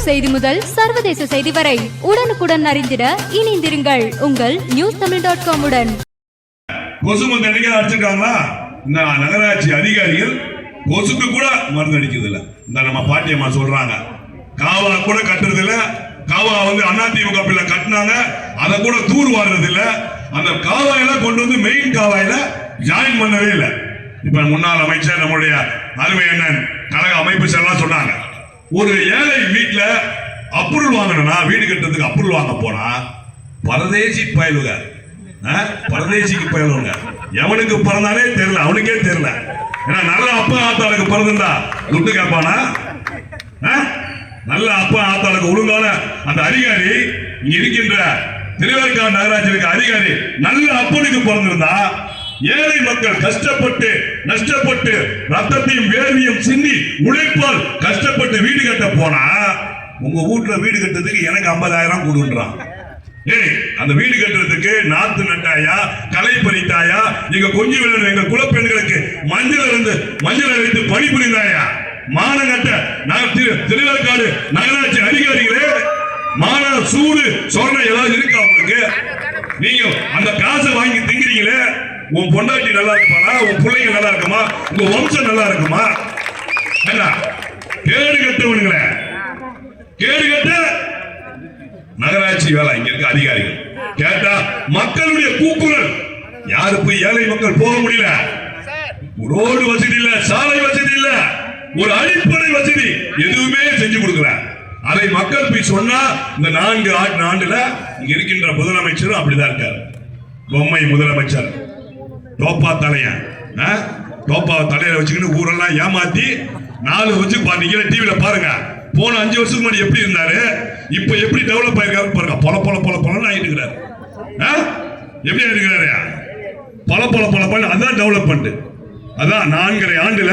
உள்ளூர் செய்தி முதல் சர்வதேச செய்தி வரை உடனுக்குடன் அறிந்திட இணைந்திருங்கள் உங்கள் நியூஸ் தமிழ் டாட் காம் உடன். கொசு மருந்து அடிக்க அடிச்சிருக்காங்களா? இந்த நகராட்சி அதிகாரிகள் கொசுக்கு கூட மருந்து அடிக்கிறது இல்ல இந்த நம்ம பாட்டியம்மா சொல்றாங்க. காவா கூட கட்டுறது இல்ல காவா வந்து அதிமுக பிள்ளை கட்டினாங்க. அதை கூட தூர் வாடுறது இல்ல அந்த காவாயில கொண்டு வந்து மெயின் காவாயில ஜாயின் பண்ணவே இல்லை. இப்ப முன்னாள் அமைச்சர் நம்முடைய அருமை அண்ணன் கழக அமைப்பு எல்லாம் சொன்னாங்க. ஒரு ஏழை வீட்டில் அப்ரூவல் வாங்கணும்னா வீடு கட்டுறதுக்கு அப்ரூவல் வாங்க போனா பரதேசி பயலுங்க ஆ? பரதேசிக்கு பயலுங்க எவனுக்கு பிறந்தாலே தெரியல அவனுக்கே தெரியல ஏன்னா நல்ல அப்பா ஆத்தாளுக்கு பிறந்திருந்தா துட்டு கேட்பானா ஆ? நல்ல அப்பா ஆத்தாளுக்கு ஒழுங்கான அந்த அதிகாரி இங்க இருக்கின்ற திருவேற்காடு நகராட்சி அதிகாரி நல்ல அப்பனுக்கு பிறந்திருந்தா ஏழை மக்கள் கஷ்டப்பட்டு நஷ்டப்பட்டு ரத்தத்தையும் வேர்வையும் சிந்தி உழைப்பால் கஷ்டப்பட்டு வீடு கட்ட போனா உங்க வீட்டுல வீடு கட்டுறதுக்கு எனக்கு 50000 கொடுன்றான். ஏய் அந்த வீடு கட்டுறதுக்கு நாத்து நட்டாயா களை பறித்தாயா எங்க கொஞ்சி விழுந்த எங்க குலப்பெண்களுக்கு மஞ்சள் இருந்து மஞ்சள் அழைத்து பணி புரிந்தாயா? மானகட்ட நான் திரு திருவேற்காடு நகராட்சி அதிகாரிகளே மான சூடு சொன்ன ஏதாவது இருக்கா உங்களுக்கு? நீங்க அந்த காசை வாங்கி திங்கிறீங்களே உன் பொண்டாட்டி நல்லா இருப்பானா? உன் பிள்ளைங்க நல்லா இருக்குமா? உங்க வம்சம் நல்லா இருக்குமா? என்ன கேடு கட்டவனுங்களே கேடு கட்ட? நகராட்சி வேலை இங்க இருக்க அதிகாரிகள். கேட்டா மக்களுடைய கூக்குரல். யாரு போய் ஏழை மக்கள் போக முடியல? ரோடு வசதி இல்ல சாலை வசதி இல்ல ஒரு அடிப்படை வசதி எதுவுமே செஞ்சு கொடுக்கல. அதை மக்கள் போய் சொன்னா இந்த நான்கு ஆண்டு ஆண்டுல இங்க இருக்கின்ற முதலமைச்சரும் அப்படிதான் இருக்காரு. பொம்மை முதலமைச்சர். டோப்பா தலையன் ஆ? டோப்பா தலையில வச்சுக்கிட்டு ஊரெல்லாம் ஏமாத்தி நாலு வச்சு பாத்தீங்க டிவியில பாருங்க. போன அஞ்சு வருஷத்துக்கு முன்னாடி எப்படி இருந்தாரு? இப்ப எப்படி டெவலப் ஆயிருக்காரு பாருங்க. பொல பொல பொல பொலன்னு ஆயிட்டு இருக்கிறாரு ஆ? எப்படி இருக்கிறாரு பல பல பல பல அதான் டெவலப்மெண்ட் அதான் நான்கரை ஆண்டுல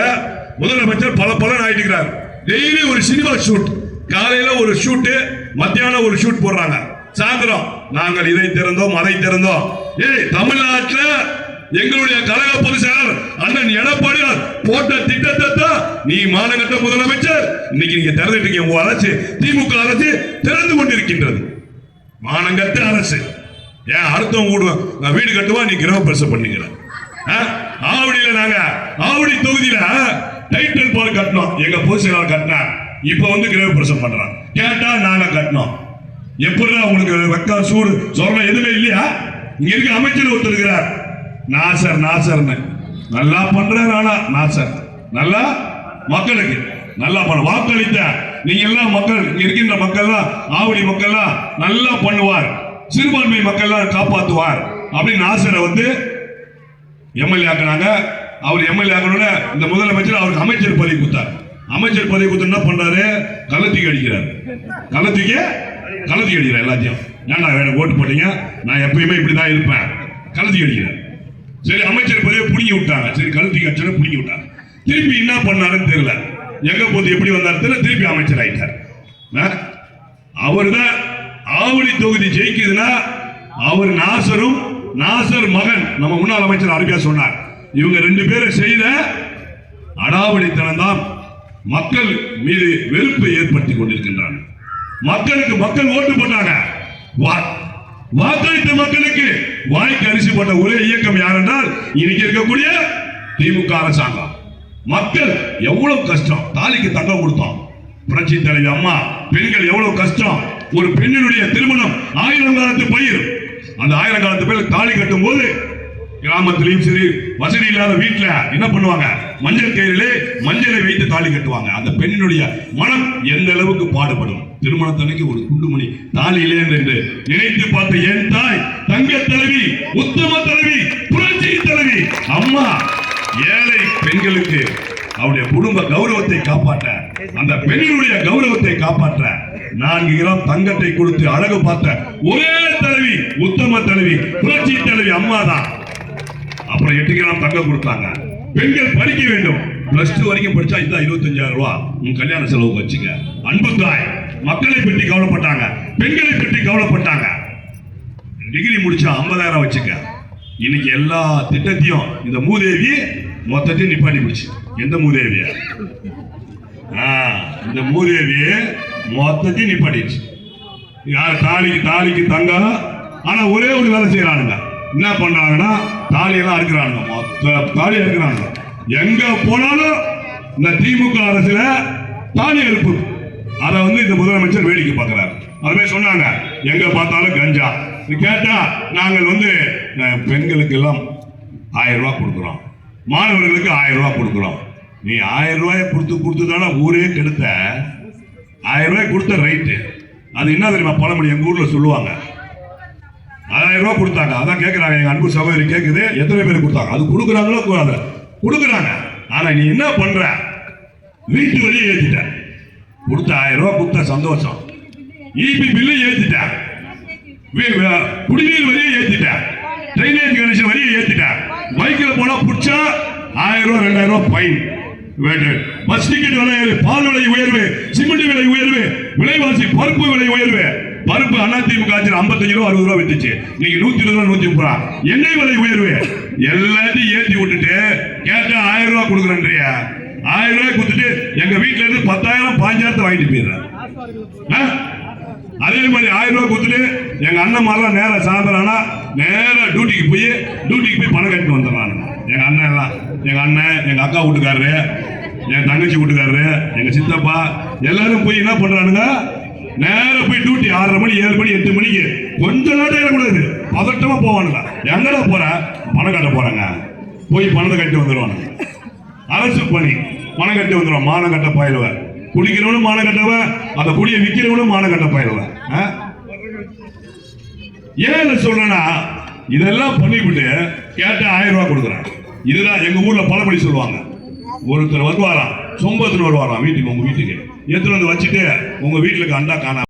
முதலமைச்சர் பல பலன் ஆயிட்டு இருக்கிறார் டெய்லி ஒரு சினிமா ஷூட் காலையில ஒரு ஷூட்டு மத்தியானம் ஒரு ஷூட் போடுறாங்க. சாயந்தரம் நாங்கள் இதை திறந்தோம் அதை திறந்தோம். ஏய் தமிழ்நாட்டில் எங்களுடைய கழக பொதுச் செயலாளர் அண்ணன் எடப்பாடியார் போட்ட திட்டத்தை தான் நீ மாநகர முதலமைச்சர். இன்னைக்கு நீங்க திறந்துட்டு இருக்கீங்க. அரசு திமுக அரசு திறந்து கொண்டிருக்கின்றது. மானங்கட்ட அரசு. ஏன் அடுத்தவங்க வீடு நான் வீடு கட்டுவா? நீ கிரக பரிசு பண்ணிக்கிற. ஆவடியில நாங்க ஆவடி தொகுதியில டைட்டில் பால் கட்டினோம். எங்க பொதுச் செயலாளர் கட்டினார். இப்ப வந்து கிரக பிரசவம் பண்றான் கேட்டா நாங்க கட்டினோம். எப்படிடா உங்களுக்கு வெக்கம் சூடு சொரணம் எதுவுமே இல்லையா? இங்க இருக்க அமைச்சர் ஒருத்தர் இருக்கிறார். நாசர் நாசர்னு. நல்லா பண்றாரு ஆனா நாசர். நல்லா? மக்களுக்கு. நல்லா பண்ண வாக்களித்த நீங்க எல்லாம் மக்கள் இருக்கின்ற மக்கள்லாம் ஆவடி மக்கள்லாம் நல்லா பண்ணுவார். சிறுபான்மை மக்கள்லாம் காப்பாற்றுவார் அப்படின்னு நாசரை வந்து எம்எல்ஏ ஆக்குனாங்க. அவர் எம்எல்ஏ ஆக்கணும்னு இந்த முதலமைச்சர் அவருக்கு அமைச்சர் பதவி கொடுத்தார். அமைச்சர் பதவி கொடுத்து என்ன பண்றாரு? கள்ளத்துக்கு அடிக்கிறார். கள்ளத்துக்கு? கள்ளத்துக்கு அடிக்கிறார் எல்லாத்தையும். ஏன்டா எனக்கு ஓட்டு போட்டீங்க? நான் எப்பயுமே இப்படி தான் இருப்பேன். கள்ளத்துக்கு அடிக்கிறார். சரி அமைச்சர் பதவியை பிடிங்கி விட்டாங்க. சரி கழுத்தி அடிச்சு பிடிங்கி விட்டாங்க. திருப்பி என்ன பண்ணாருன்னு தெரியல. எங்க போது எப்படி வந்தாரு தெரியல. திருப்பி அமைச்சர் ஆயிட்டார். அவர் தான் ஆவடி தொகுதி ஜெயிக்குதுன்னா அவர் நாசரும் நாசர் மகன். நம்ம முன்னாள் அமைச்சர் அருமையா சொன்னார். இவங்க ரெண்டு பேரும் செய்த அடாவடித்தனம் தான் மக்கள் மீது வெறுப்பை ஏற்படுத்தி கொண்டிருக்கின்றாங்க. மக்களுக்கு மக்கள் ஓட்டு போட்டாங்க. வா- வாக்களித்த மக்களுக்கு வாய்க்கு அரிசி போட்ட ஒரே இயக்கம் யார் என்றால் இன்னைக்கு இருக்கக்கூடிய திமுக அரசாங்கம். மக்கள் எவ்வளவு கஷ்டம். தாலிக்கு தங்கம் கொடுத்தோம். புரட்சி தலைவி அம்மா பெண்கள் எவ்வளவு கஷ்டம். ஒரு பெண்ணினுடைய திருமணம் ஆயிரம் காலத்து பயிர். அந்த ஆயிரம் காலத்து பயிர் தாலி கட்டும் போது கிராமத்திலையும் சரி வசதி இல்லாத வீட்டில் என்ன பண்ணுவாங்க? மஞ்சள் கயிறிலே மஞ்சளை வைத்து தாலி கட்டுவாங்க. அந்த பெண்ணினுடைய மனம் எந்த அளவுக்கு பாடுபடும்? திருமணத்தன்னைக்கு ஒரு குண்டுமணி தாலி இல்லை என்று நினைத்து பார்த்து ஏன் தங்க தலைவி உத்தம தலைவி புரட்சி தலைவி. அம்மா ஏழை பெண்களுக்கு அவருடைய குடும்ப கௌரவத்தை காப்பாற்ற அந்த பெண்களுடைய கௌரவத்தை காப்பாற்ற நான்கு கிராம் தங்கத்தை கொடுத்து அழகு பார்த்த ஒரே தலைவி உத்தம தலைவி புரட்சி தலைவி அம்மா தான். அப்புறம் எட்டு கிராம் தங்கம் கொடுத்தாங்க. பெண்கள் படிக்க வேண்டும். பிளஸ் டூ வரைக்கும் படிச்சா இதான் இருபத்தஞ்சாயிரம் ரூபா. உன் கல்யாண செலவுக்கு வச்சுங்க அன்பு தாய் மக்களை பற்றி கவலைப்பட்டாங்க. பெண்களை பற்றி கவலைப்பட்டாங்க. டிகிரி முடிச்சா ஐம்பதாயிரம் வச்சுக்க. இன்னைக்கு எல்லா திட்டத்தையும் இந்த மூதேவி மொத்தத்தையும் நிப்பாட்டி போச்சு எந்த மூதேவிய? ஆ, இந்த மூதேவி மொத்தத்தையும் நிப்பாட்டிடுச்சு. யார் தாலிக்கு தாலிக்கு தங்கம் ஆனா ஒரே ஒரு வேலை செய்யறானுங்க. என்ன பண்றாங்கன்னா தாலியெல்லாம் அறுக்கிறானுங்க. மொத்த தாலி அறுக்கிறானுங்க. எங்க போனாலும் இந்த திமுக அரசுல தாலி அறுப்பு. அதை வந்து இந்த முதலமைச்சர் வேடிக்கை பார்க்கிறார். அதுமாதிரி சொன்னாங்க எங்க பார்த்தாலும் கஞ்சா. இது கேட்டா நாங்கள் வந்து பெண்களுக்கு எல்லாம் ஆயிரம் ரூபா கொடுக்குறோம். மாணவர்களுக்கு ஆயிரம் ரூபா கொடுக்குறோம். நீ ஆயிரம் ரூபாயை கொடுத்து கொடுத்து தானே ஊரே கெடுத்த. ஆயிரம் ரூபாய் கொடுத்த ரைட்டு அது என்ன தெரியுமா? பழமொழி எங்கள் ஊரில் சொல்லுவாங்க. ஆயிரம் ரூபா கொடுத்தாங்க. அதான் கேட்குறாங்க எங்கள் அன்பு சகோதரி கேட்குது எத்தனை பேர் கொடுத்தாங்க? அது கொடுக்குறாங்களோ கூடாது. கொடுக்குறாங்க. ஆனால் நீ என்ன பண்ணுற வீட்டு வழியை ஏற்றிட்ட கொடுத்த ஆயிரம் ரூபா கொடுத்த சந்தோஷம். இபி பில்லு ஏற்றிட்டேன் குடிநீர் வரியை ஏத்திட்டார் ட்ரைனேஜ் கனெக்ஷன் வரியை ஏத்திட்டார் பைக்கில் போனா புடிச்சா ஆயிரம் ரூபாய் ரெண்டாயிரம் ரூபாய் ஃபைன் பஸ் டிக்கெட் விலை பால் விலை உயர்வு சிமெண்ட் விலை உயர்வு விலைவாசி பருப்பு விலை உயர்வு. பருப்பு அதிமுக ஆட்சியில் ஐம்பத்தஞ்சு ரூபா அறுபது ரூபா வித்துச்சு. இன்னைக்கு நூத்தி இருபது ரூபா நூத்தி முப்பது ரூபா. எண்ணெய் விலை உயர்வு. எல்லாத்தையும் ஏற்றி விட்டுட்டு கேட்டா ஆயிரம் ரூபா கொடுக்குறேன்றியா? ஆயிரம் ரூபாய் கொடுத்துட்டு எங்க வீட்டுல இருந்து பத்தாயிரம் பாஞ்சாயிரத்தை வாங்கிட்டு போயிடுறேன். ஆ? அதே மாதிரி ஆயிரம் ரூபாய் கொடுத்துட்டு எங்க அண்ணன் மாதிரிலாம் நேரம் சாயந்தரம் ஆனா நேரம் டியூட்டிக்கு போய் டியூட்டிக்கு போய் பணம் கட்டிட்டு வந்துடுறானுங்க எங்க அண்ணன் எல்லாம் எங்க அண்ணன் எங்க அக்கா வீட்டுக்காரரு என் தங்கச்சி வீட்டுக்காரரு எங்க சித்தப்பா எல்லாரும் போய் என்ன பண்றானுங்க? நேரம் போய் டியூட்டி ஆறரை மணி ஏழு மணி எட்டு மணிக்கு கொஞ்ச நேரம் ஏறக்கூடாது. பதட்டமா போவானுங்க. எங்கடா போற? பணம் கட்ட போறாங்க. போய் பணத்தை கட்டி வந்துடுவானுங்க அரசு பணி. பணம் கட்டி வந்துடுவான் மானம் கட்ட பயிலுவன் குடிக்கிறவனும் மான கட்டவன் அந்த குடியை விற்கிறவனும் மான கட்ட பயிலுவன் ஆ? ஏன் சொல்றேன்னா இதெல்லாம் பண்ணிவிட்டு கேட்ட ஆயிரம் ரூபாய் கொடுக்குறான். இதுதான் எங்க ஊர்ல பழமொழி சொல்லுவாங்க. ஒருத்தர் வருவாராம் சொம்பத்துன்னு வருவாராம் வீட்டுக்கு உங்க வீட்டுக்கு. எடுத்துட்டு வந்து வச்சுட்டு உங்க வீட்டுக்கு அண்டா காணாம